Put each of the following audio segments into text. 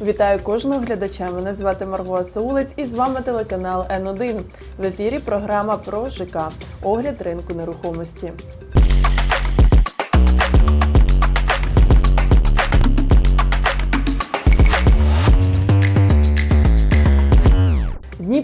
Вітаю кожного глядача. Мене звати Марго Саулець і з вами телеканал Н1. В ефірі програма про ЖК. Огляд ринку нерухомості.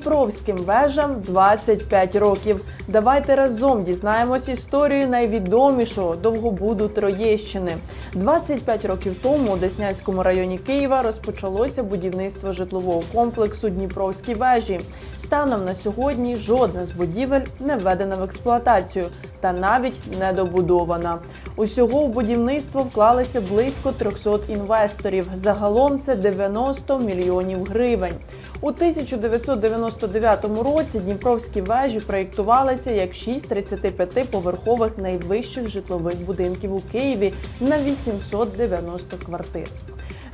Дніпровським вежам 25 років. Давайте разом дізнаємось історію найвідомішого довгобуду Троєщини. 25 років тому у Деснянському районі Києва розпочалося будівництво житлового комплексу Дніпровські вежі. Станом на сьогодні жодна з будівель не введена в експлуатацію та навіть не добудована. Усього в будівництво вклалися близько 300 інвесторів. Загалом це 90 мільйонів гривень. У 1999 році Дніпровські вежі проєктувалися як 6 35-поверхових найвищих житлових будинків у Києві на 890 квартир.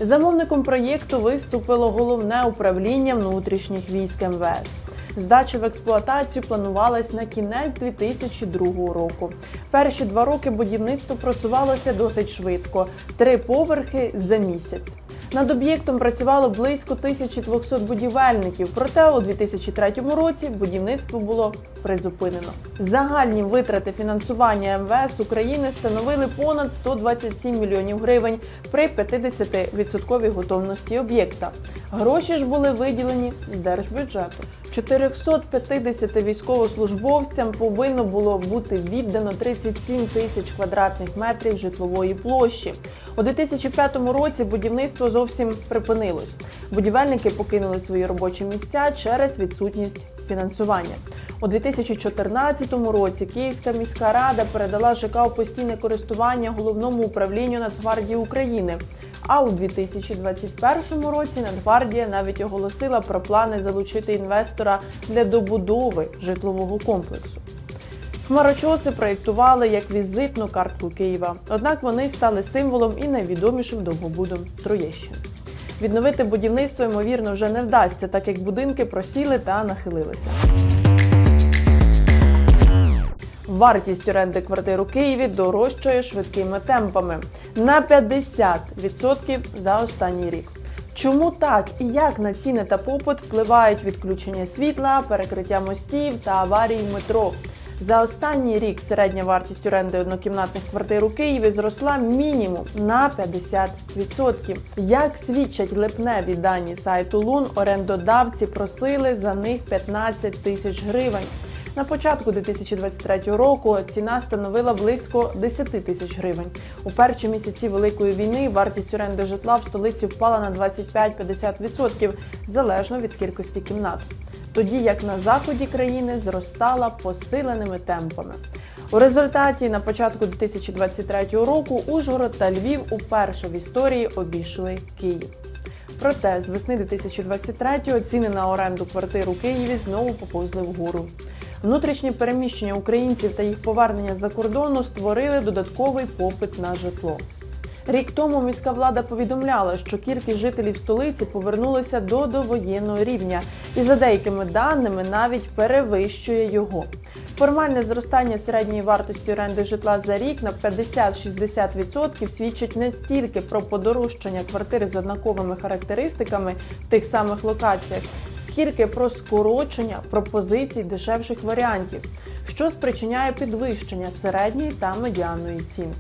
Замовником проєкту виступило головне управління внутрішніх військ МВС. Здача в експлуатацію планувалась на кінець 2002 року. Перші два роки будівництво просувалося досить швидко три поверхи за місяць. Над об'єктом працювало близько 1200 будівельників. Проте у 2003 році будівництво було призупинено. Загальні витрати фінансування МВС України становили понад 127 мільйонів гривень при 50% готовності об'єкта. Гроші ж були виділені з держбюджету. 450 військовослужбовцям повинно було бути віддано 37 тисяч квадратних метрів житлової площі. У 2005 році будівництво зовсім припинилось. Будівельники покинули свої робочі місця через відсутність фінансування. У 2014 році Київська міська рада передала ЖК у постійне користування головному управлінню Нацгвардії України. А у 2021 році Нацгвардія навіть оголосила про плани залучити інвестора для добудови житлового комплексу. Хмарочоси проєктували як візитну картку Києва, однак вони стали символом і найвідомішим довгобудом Троєщини. Відновити будівництво ймовірно вже не вдасться, так як будинки просіли та нахилилися. Вартість оренди квартир у Києві дорожчає швидкими темпами на 50% за останній рік. Чому так і як на ціни та попит впливають відключення світла, перекриття мостів та аварії метро? За останній рік середня вартість оренди однокімнатних квартир у Києві зросла мінімум на 50%. Як свідчать липневі дані сайту Лун, орендодавці просили за них 15 тисяч гривень. На початку 2023 року ціна становила близько 10 тисяч гривень. У перші місяці великої війни вартість оренди житла в столиці впала на 25-50% залежно від кількості кімнат. Тоді як на заході країни зростала посиленими темпами. У результаті на початку 2023 року Ужгород та Львів уперше в історії обійшли Київ. Проте з весни 2023-го ціни на оренду квартир у Києві знову поповзли вгору. Внутрішнє переміщення українців та їх повернення з-за кордону створили додатковий попит на житло. Рік тому міська влада повідомляла, що кількість жителів столиці повернулася до довоєнного рівня, і за деякими даними навіть перевищує його. Формальне зростання середньої вартості оренди житла за рік на 50-60% свідчить не стільки про подорожчання квартири з однаковими характеристиками в тих самих локаціях, скільки про скорочення пропозицій дешевших варіантів, що спричиняє підвищення середньої та медіанної цін.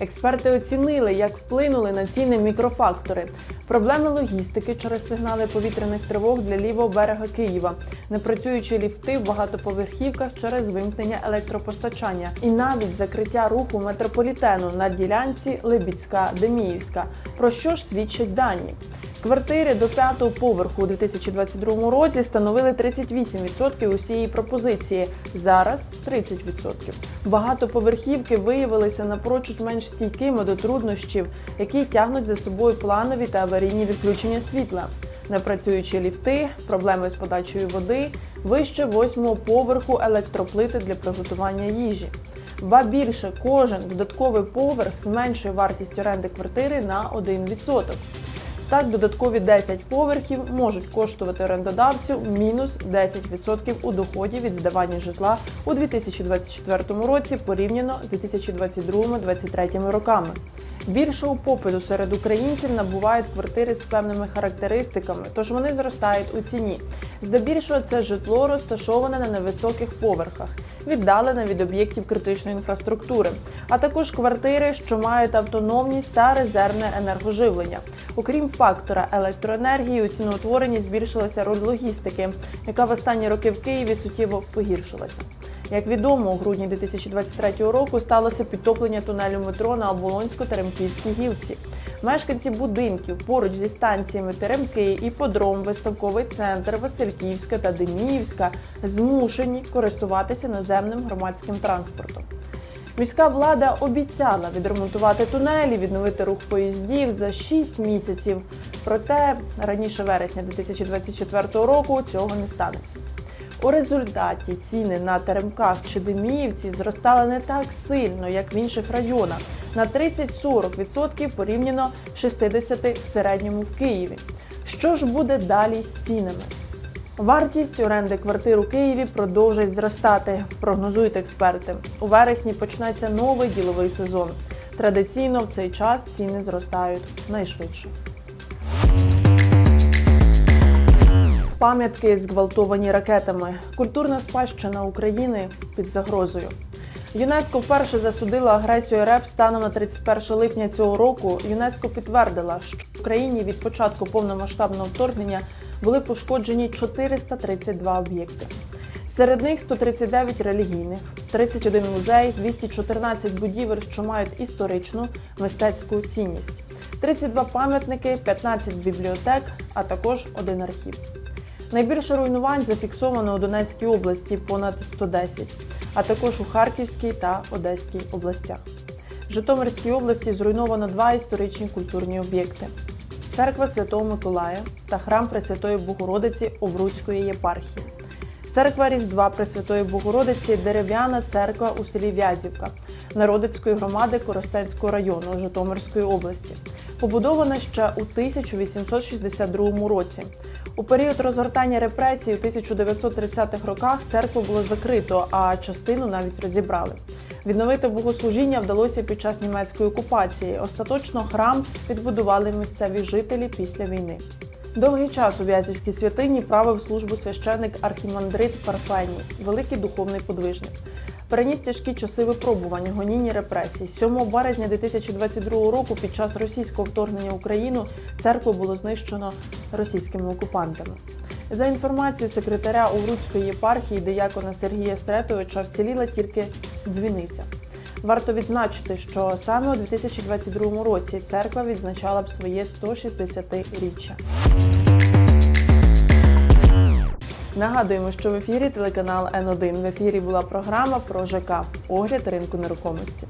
Експерти оцінили, як вплинули на ціни мікрофактори, проблеми логістики через сигнали повітряних тривог для лівого берега Києва, непрацюючі ліфти в багатоповерхівках через вимкнення електропостачання, і навіть закриття руху метрополітену на ділянці Либіцька-Деміївська. Про що ж свідчать дані? Квартири до п'ятого поверху у 2022 році становили 38% усієї пропозиції. Зараз 30%. Багатоповерхівки виявилися напрочуд менш стійкими до труднощів, які тягнуть за собою планові та аварійні відключення світла. Непрацюючі ліфти, проблеми з подачею води, вище восьмого поверху електроплити для приготування їжі. Ба більше кожен додатковий поверх зменшує вартість оренди квартири на 1%. Так, додаткові 10 поверхів можуть коштувати орендодавцю мінус 10% у доході від здавання житла у 2024 році порівняно з 2022-2023 роками. Більшого попиту серед українців набувають квартири з певними характеристиками, тож вони зростають у ціні. Здебільшого це житло розташоване на невисоких поверхах, віддалене від об'єктів критичної інфраструктури, а також квартири, що мають автономність та резервне енергоживлення. Окрім фактора електроенергії, у ціноутворенні збільшилася роль логістики, яка в останні роки в Києві суттєво погіршилася. Як відомо, у грудні 2023 року сталося підтоплення тунелю метро на Оболонсько-Теремківській гілці. Мешканці будинків поруч зі станціями Теремки, Іподром, Виставковий центр, Васильківська та Деміївська змушені користуватися наземним громадським транспортом. Міська влада обіцяла відремонтувати тунелі, відновити рух поїздів за 6 місяців. Проте раніше вересня 2024 року цього не станеться. У результаті ціни на Теремках чи Деміївці зростали не так сильно, як в інших районах на 30-40% порівняно 60% в середньому в Києві. Що ж буде далі з цінами? Вартість оренди квартир у Києві продовжить зростати, прогнозують експерти. У вересні почнеться новий діловий сезон. Традиційно в цей час ціни зростають найшвидше. Пам'ятки зґвалтовані ракетами. Культурна спадщина України під загрозою. ЮНЕСКО вперше засудила агресію РФ станом на 31 липня цього року. ЮНЕСКО підтвердила, що в Україні від початку повномасштабного вторгнення були пошкоджені 432 об'єкти. Серед них 139 релігійних, 31 музей, 214 будівель, що мають історичну мистецьку цінність, 32 пам'ятники, 15 бібліотек, а також один архів. Найбільше руйнувань зафіксовано у Донецькій області понад 110, а також у Харківській та Одеській областях. В Житомирській області зруйновано два історичні культурні об'єкти: церква Святого Миколая та храм Пресвятої Богородиці Овруцької єпархії. Церква Різдва Пресвятої Богородиці дерев'яна церква у селі В'язівка Народицької громади Коростенського району Житомирської області, побудована ще у 1862 році. У період розгортання репресій у 1930-х роках церкву було закрито, а частину навіть розібрали. Відновити богослужіння вдалося під час німецької окупації. Остаточно храм відбудували місцеві жителі після війни. Довгий час у В'язівській святині правив службу священик архімандрит Парфеній, великий духовний подвижник. Переніс тяжкі часи випробування, гоніння репресій. 7 березня 2022 року під час російського вторгнення в Україну церкву було знищено російськими окупантами. За інформацією секретаря Овруцької єпархії диякона Сергія Стретовича вціліла тільки дзвіниця. Варто відзначити, що саме у 2022 році церква відзначала б своє 160-річчя. Нагадуємо, що в ефірі телеканал Н1. В ефірі була програма про ЖК огляд ринку нерухомості.